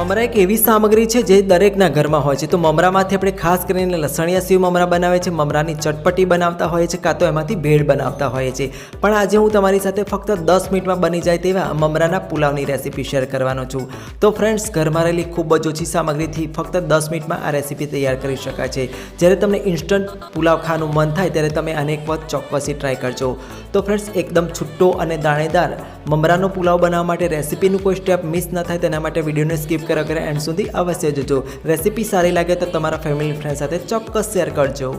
મમરા એક એવી સામગ્રી છે જે દરેકના ઘરમાં હોય છે. તો મમરામાંથી આપણે ખાસ કરીને લસણિયા સિવ મમરા બનાવે છે, મમરાની ચટપટી બનાવતા હોય છે, કાં તો એમાંથી ભેળ બનાવતા હોય છે. પણ આજે હું તમારી સાથે ફક્ત દસ મિનિટમાં બની જાય તેવા મમરાના પુલાવની રેસીપી શેર કરવાનો છું. તો ફ્રેન્ડ્સ ઘરમાં રહેલી ખૂબ જ ઓછી સામગ્રીથી ફક્ત દસ મિનિટમાં આ રેસીપી તૈયાર કરી શકાય છે. જ્યારે તમને ઇન્સ્ટન્ટ પુલાવ ખાવાનું મન થાય ત્યારે તમે આને એક વખત ચોક્કસથી ટ્રાય કરજો. તો ફ્રેન્ડ્સ એકદમ છૂટો અને દાણેદાર મમરાનો પુલાવ બનાવવા માટે રેસીપીનું કોઈ સ્ટેપ મિસ ન થાય, તેના માટે વિડીયોને સ્કીપ કર્યા કરે એન્ડ સુધી અવશ્ય જોજો. રેસીપી સારી લાગે તો તમારા ફેમિલી ફ્રેન્ડ સાથે ચોક્કસ શેર કરજો.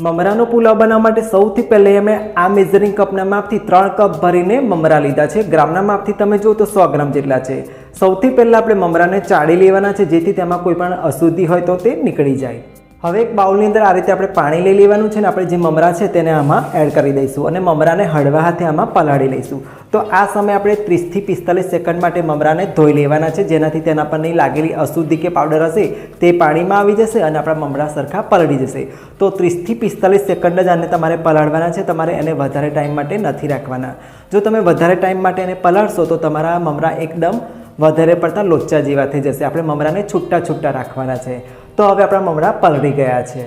મમરાનો પુલાવ બનાવવા માટે સૌથી પહેલાં અમે આ મેઝરિંગ કપના માપથી ત્રણ કપ ભરીને મમરા લીધા છે. ગ્રામના માપથી તમે જુઓ તો સો ગ્રામ જેટલા છે. સૌથી પહેલાં આપણે મમરાને ચાળી લેવાના છે, જેથી તેમાં કોઈ પણ અશુદ્ધિ હોય તો તે નીકળી જાય. હવે એક બાઉલની અંદર આ રીતે આપણે પાણી લઈ લેવાનું છે ને આપણે જે મમરા છે તેને આમાં એડ કરી દઈશું અને મમરાને હળવા હાથે આમાં પલાળી લઈશું. તો આ સમયે આપણે ત્રીસથી પિસ્તાલીસ સેકન્ડ માટે મમરાને ધોઈ લેવાના છે, જેનાથી તેના પર નહીં લાગેલી અશુદ્ધિ કે પાવડર હશે, તે પાણીમાં આવી જશે અને આપણા મમરા સરખા પલળી જશે. તો ત્રીસથી પિસ્તાલીસ સેકન્ડ જ આને તમારે પલાળવાના છે, તમારે એને વધારે ટાઈમ માટે નથી રાખવાના. જો તમે વધારે ટાઈમ માટે એને પલાળશો, તો તમારા મમરા એકદમ વધારે પડતા લોચા જેવા થઈ જશે. આપણે મમરાને છૂટા છૂટા રાખવાના છે. તો હવે આપણા મમરા પલળી ગયા છે.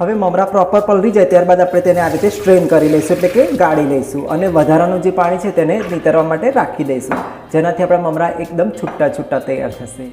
હવે મમરા પ્રોપર પલળી જાય ત્યારબાદ આપણે તેને આ રીતે સ્ટ્રેન કરી લઈશું, એટલે કે ગાળી લઈશું અને વધારાનું જે પાણી છે તેને નીતરવા માટે રાખી દઈશું. જેનાથી આપણા મમરા એકદમ છૂટા છૂટા તૈયાર થશે.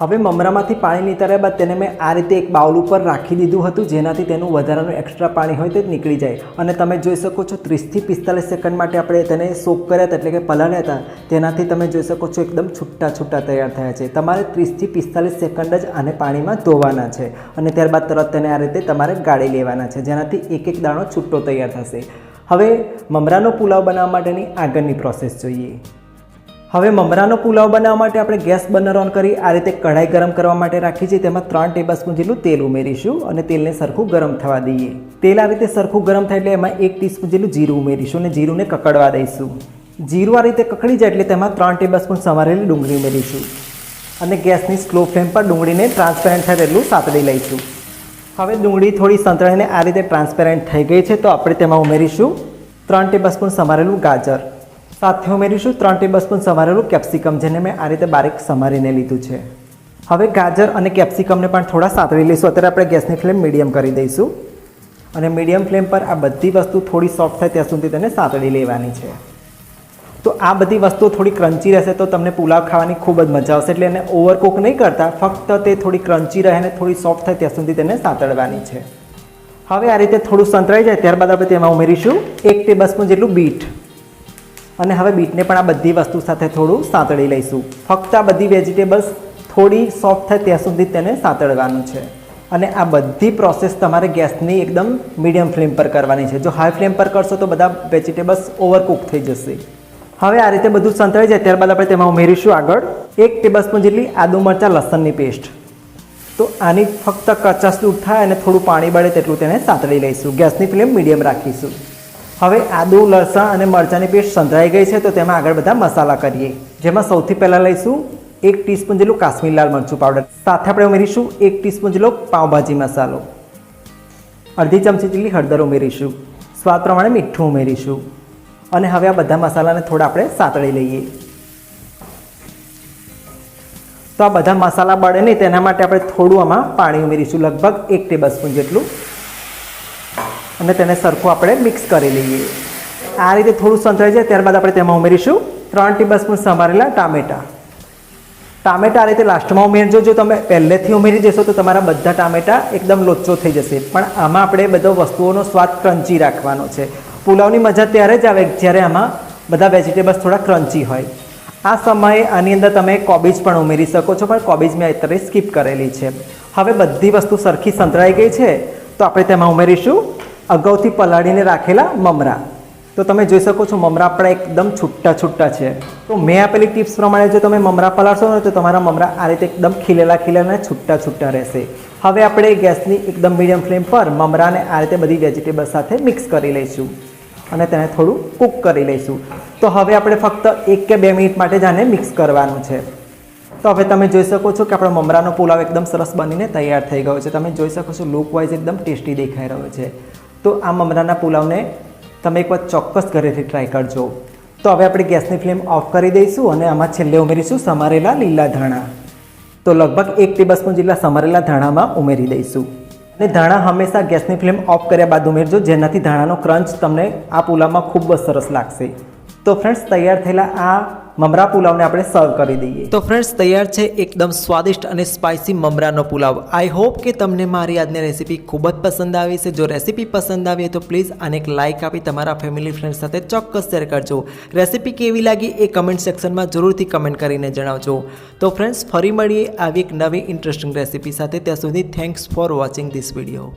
હવે મમરામાંથી પાણી નીતર્યા બાદ તેને મેં આ રીતે એક બાઉલ ઉપર રાખી દીધું હતું, જેનાથી તેનું વધારાનું એક્સ્ટ્રા પાણી હોય તે નીકળી જાય. અને તમે જોઈ શકો છો ત્રીસથી પિસ્તાલીસ સેકન્ડ માટે આપણે તેને સોક કર્યા હતા, એટલે કે પલાળ્યા હતા. તેનાથી તમે જોઈ શકો છો એકદમ છૂટા છૂટા તૈયાર થયા છે. તમારે ત્રીસથી પિસ્તાલીસ સેકન્ડ જ આને પાણીમાં ધોવાના છે. અને ત્યારબાદ તરત તેને આ રીતે તમારે ગાળી લેવાના છે, જેનાથી એક એક દાણો છૂટો તૈયાર થશે. હવે મમરાનો પુલાવ બનાવવા માટેની આગળની પ્રોસેસ જોઈએ. હવે મમરાનો પુલાવ બનાવવા માટે આપણે ગેસ બર્નર ઓન કરી આ રીતે કઢાઈ ગરમ કરવા માટે રાખી છે. તેમાં ત્રણ ટેબલસ્પૂન જેટલું તેલ ઉમેરીશું અને તેલને સરખું ગરમ થવા દઈએ. તેલ આ રીતે સરખું ગરમ થાય એટલે એમાં એક ટીસ્પૂન જેટલું જીરું ઉમેરીશું અને જીરુંને કકડવા દઈશું. જીરું આ રીતે કકડી જાય એટલે તેમાં ત્રણ ટેબલસ્પૂન સમારેલી ડુંગળી ઉમેરીશું. અને ગેસની સ્લો ફ્લેમ પર ડુંગળીને ટ્રાન્સપેરન્ટ થાય તેટલું સાતડી લઈશું. હવે ડુંગળી થોડી સંતળાઈને આ રીતે ટ્રાન્સપેરન્ટ થઈ ગઈ છે તો આપણે તેમાં ઉમેરીશું ત્રણ ટેબલસ્પૂન સમારેલું ગાજર. સાથે ઉમેરીશું ત્રણ ટેબલસ્પૂન સમારેલું કેપ્સિકમ, જેને મેં આ રીતે બારીક સમારીને લીધું છે. હવે ગાજર અને કેપ્સિકમને પણ થોડા સાતળી લઈશું. અત્યારે આપણે ગેસની ફ્લેમ મીડિયમ કરી દઈશું. અને મીડિયમ ફ્લેમ પર આ બધી વસ્તુ થોડી સોફ્ટ થાય ત્યાં સુધી તેને સાતળી લેવાની છે. તો આ બધી વસ્તુઓ થોડી ક્રન્ચી રહેશે તો તમને પુલાવ ખાવાની ખૂબ જ મજા આવશે. એટલે એને ઓવરકુક નહીં કરતા, ફક્ત તે થોડી ક્રન્ચી રહે અને થોડી સોફ્ટ થાય ત્યાં સુધી તેને સાતળવાની છે. હવે આ રીતે થોડું સંતરાઈ જાય, ત્યારબાદ આપણે તેમાં ઉમેરીશું એક ટેબલસ્પૂન જેટલું બીટ. અને હવે બીટને પણ આ બધી વસ્તુ સાથે થોડું સાંતળી લઈશું. ફક્ત આ બધી વેજીટેબલ્સ થોડી સોફ્ટ થાય ત્યાં સુધી તેને સાંતળવાનું છે. અને આ બધી પ્રોસેસ તમારે ગેસની એકદમ મીડિયમ ફ્લેમ પર કરવાની છે. જો હાઈ ફ્લેમ પર કરશો તો બધા વેજીટેબલ્સ ઓવરકુક થઈ જશે. હવે આ રીતે બધું સંતળાઈ જાય ત્યારબાદ આપણે તેમાં ઉમેરીશું આગળ એક ટેબલસ્પૂન જેટલી આદુ મરચાં લસણની પેસ્ટ. તો આની ફક્ત કચાશ દૂર થાય અને થોડું પાણી બળે તેટલું તેને સાંતળી લઈશું. ગેસની ફ્લેમ મીડિયમ રાખીશું. હવે આદુ, લસણ અને મરચાંની પેસ્ટ સંધરાઈ ગઈ છે, તો તેમાં આગળ બધા મસાલા કરીએ. જેમાં સૌથી પહેલાં લઈશું એક ટીસ્પૂન જેટલું કાશ્મીર લાલ મરચું પાવડર સાથે આપણે ઉમેરીશું એક ટીસ્પૂન જેટલો પાઉંભાજી મસાલો. અડધી ચમચી જેટલી હળદર ઉમેરીશું. સ્વાદ પ્રમાણે મીઠું ઉમેરીશું. અને હવે આ બધા મસાલાને થોડા આપણે સાતળી લઈએ. તો આ બધા મસાલા બળે નહીં, તેના માટે આપણે થોડું આમાં પાણી ઉમેરીશું. લગભગ એક ટેબલ સ્પૂન જેટલું અને તેને સરખું આપણે મિક્સ કરી લઈએ. આ રીતે થોડું સંતળાઈ જાય, ત્યારબાદ આપણે તેમાં ઉમેરીશું ત્રણ ટેબલ સ્પૂન સમારેલા ટામેટા. ટામેટા આ રીતે લાસ્ટમાં ઉમેરજો જો તમે પહેલેથી ઉમેરી જશો તો તમારા બધા ટામેટા એકદમ લોચો થઈ જશે. પણ આમાં આપણે બધો વસ્તુઓનો સ્વાદ ક્રન્ચી રાખવાનો છે. પુલાવની મજા ત્યારે જ આવે જ્યારે આમાં બધા વેજીટેબલ્સ થોડા ક્રન્ચી હોય. આ સમયે આની અંદર તમે કોબીજ પણ ઉમેરી શકો છો, પણ કોબીજ મેં અત્યારે સ્કીપ કરેલી છે. હવે બધી વસ્તુ સરખી સંતળાઈ ગઈ છે, તો આપણે તેમાં ઉમેરીશું અગાઉથી પલાળીને રાખેલા મમરા. તો તમે જોઈ શકો છો મમરા આપણા એકદમ છૂટા છૂટા છે. તો મેં આપેલી ટિપ્સ પ્રમાણે જો તમે મમરા પલાળશો ને તો તમારા મમરા આ રીતે એકદમ ખીલેલા ખીલેલા છૂટા છૂટા રહેશે. હવે આપણે ગેસની એકદમ મીડિયમ ફ્લેમ પર મમરાને આ રીતે બધી વેજીટેબલ સાથે મિક્સ કરી લઈશું. અને તેને થોડું કૂક કરી લઈશું. તો હવે આપણે ફક્ત એક કે બે મિનિટ માટે જ આને મિક્સ કરવાનું છે. તો હવે તમે જોઈ શકો છો કે આપણો મમરાનો પુલાવ એકદમ સરસ બનીને તૈયાર થઈ ગયો છે. તમે જોઈ શકો છો લુક વાઇઝ એકદમ ટેસ્ટી દેખાઈ રહ્યો છે. તો આ મમરાના પુલાવને તમે એકવાર ચોક્કસ ઘરેથી ટ્રાય કરજો. તો હવે આપણે ગેસની ફ્લેમ ઓફ કરી દઈશું અને આમાં છેલ્લે ઉમેરીશું સમારેલા લીલા ધાણા. તો લગભગ એક ટેબલ સ્પૂન જેટલા સમારેલા ધાણામાં ઉમેરી દઈશું. અને ધાણા હંમેશા ગેસની ફ્લેમ ઓફ કર્યા બાદ ઉમેરજો, જેનાથી ધાણાનો ક્રંચ તમને આ પુલાવમાં ખૂબ જ સરસ લાગશે. તો ફ્રેન્ડ્સ તૈયાર થયેલા આ મમરા પુલાવને આપણે સર્વ કરી દઈએ. તો ફ્રેન્ડ્સ તૈયાર છે એકદમ સ્વાદિષ્ટ અને સ્પાઇસી મમરાનો પુલાવ. આઈ હોપ કે તમને મારી આજની રેસીપી ખૂબ જ પસંદ આવી છે. જો રેસીપી પસંદ આવી તો પ્લીઝ આને એક લાઇક આપી તમારા ફેમિલી ફ્રેન્ડ સાથે ચોક્કસ શેર કરજો. રેસીપી કેવી લાગી એ કમેન્ટ સેક્શનમાં જરૂરથી કમેન્ટ કરીને જણાવજો. તો ફ્રેન્ડ્સ ફરી મળીએ આવી એક નવી ઇન્ટરેસ્ટિંગ રેસીપી સાથે. ત્યાં સુધી thanks for watching this video